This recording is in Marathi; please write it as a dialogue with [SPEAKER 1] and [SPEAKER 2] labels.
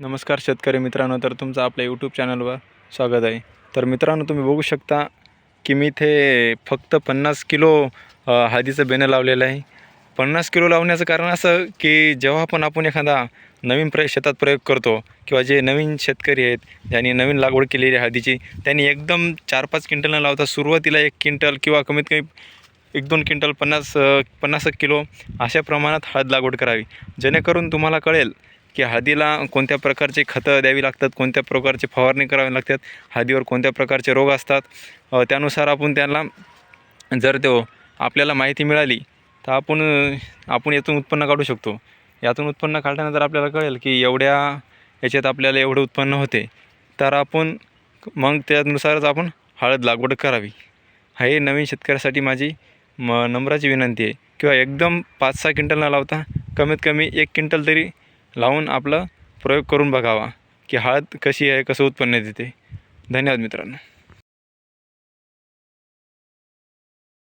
[SPEAKER 1] नमस्कार शेतकरी मित्रांनो तर तुमचं आपल्या यूट्यूब चॅनलवर स्वागत आहे. तर मित्रांनो तुम्ही बघू शकता की मी इथे फक्त पन्नास किलो हळदीचं बेणं लावलेलं आहे. पन्नास किलो लावण्याचं कारण असं की जेव्हा पण आपण एखादा नवीन प्र शेतात प्रयोग करतो किंवा जे नवीन शेतकरी आहेत ज्यांनी नवीन लागवड केलेली आहे हळदीची त्यांनी एकदम चार पाच क्विंटल न लावता सुरुवातीला एक क्विंटल किंवा कमीत कमी एक दोन क्विंटल पन्नास पन्नास एक किलो अशा प्रमाणात हळद लागवड करावी. जेणेकरून तुम्हाला कळेल की हळदीला कोणत्या प्रकारचे खतं द्यावी लागतात कोणत्या प्रकारचे फवारणी करावी लागतात हळदीवर कोणत्या प्रकारचे रोग असतात त्यानुसार आपण त्यांना जर तो आपल्याला माहिती मिळाली तर आपण आपण यातून उत्पन्न काढू शकतो. यातून उत्पन्न काढल्यानंतर आपल्याला कळेल की एवढ्या याच्यात आपल्याला एवढं उत्पन्न होते तर आपण मग त्यानुसारच आपण हळद लागवड करावी. हे नवीन शेतकऱ्यासाठी माझी म नम्राची विनंती आहे. किंवा एकदम पाच सहा क्विंटल न लावता कमीत कमी एक क्विंटल तरी लावून आपलं प्रयोग करून बघावा की हळद कशी आहे कसं उत्पन्न देते. धन्यवाद मित्रांनो.